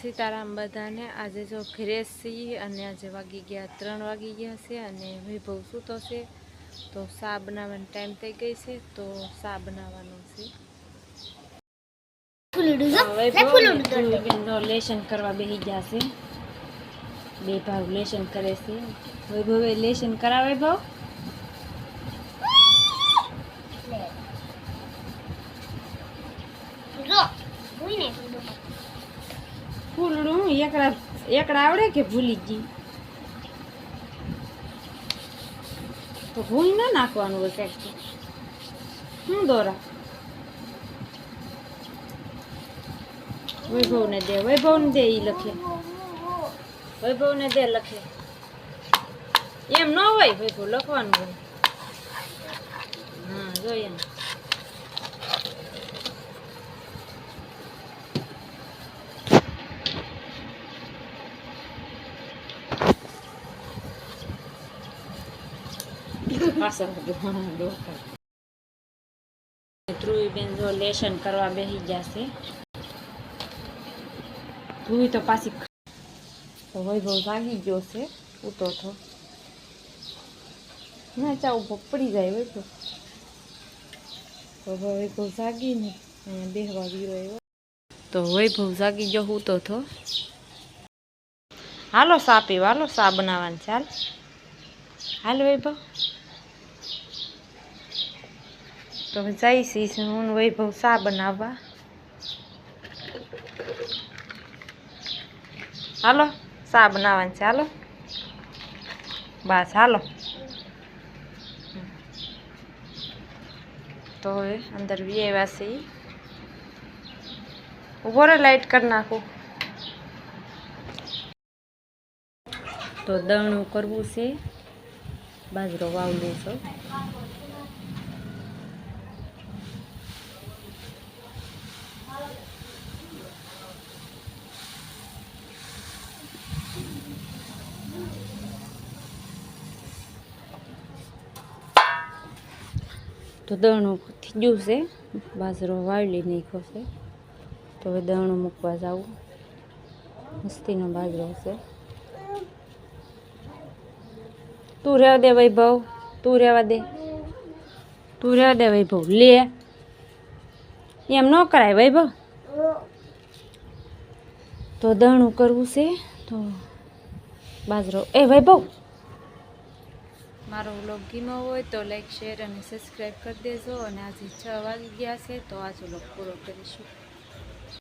સીતારામ બધાને. આજે જો ઘરે છીએ અને આજે વાગી ગયા ત્રણ વાગી ગયા છે અને વૈભવ સૂતો છે. તો સા બનાવવાનો ટાઈમ થઈ ગઈ છે તો સા બનાવવાનો છે. વૈભવ લેશન કરવા બેસી ગયા છે. બે ભાવ લેશન કરે છે. વૈભવે લેશન કરાવે ભાવ? જો ફૂલડું એકડા એકડા આવડે કે ભૂલી ગઈ? તો ભૂલ ના નાખવાનું હોય કંઈક હું દોરા. વૈભવને દે વૈભવને દે એ લખે. વૈભવને દે લખે. એમ ન હોય, વૈભવ લખવાનું હોય. હા, જોઈએ લેશન કરવા બેસી જશે ધ્રુવી તો પાછી વૈભવ ભાગી ગયો છે, ઉતો તો. ના, ચા ઊભો પડી જાય તો. વૈભવ જાગીને અહીંયા બેહવા ગયો એવો. તો વૈભવ જાગી ગયો ઉતો તો. હાલો સા પીવા હાલો સા બનાવવાની ચાલ હાલ વૈભવ. તો જઈશ હું વૈભવ શા બનાવવા. હાલો શા બનાવવાની છે. હાલો. બસ, હાલો. તો હવે અંદર વ્યવા છે. ઊભો રે લાઈટ કરી નાખું. તો દણું કરવું છે. બાજરો વાવલું છે. તો દણું થઈ ગયું છે. બાજરો વાળી નાખ્યો છે. તો હવે દણું મૂકવા જાવું મસ્તીનો બાજરો છે. તું રહેવા દે વૈભવ. તું રહેવા દે. તું રહેવા દે વૈભવ. લે. એમ ન કરાય વૈભવ. તો દણું કરવું છે. તો બાજરો. એ વૈભવ. મારો વ્લોગ ગીમો હોય તો લાઈક શેર અને સબસ્ક્રાઈબ કરી દેજો અને આજે છ વાગી ગયા છે તો આજે વ્લોગ પૂરો કરીશું.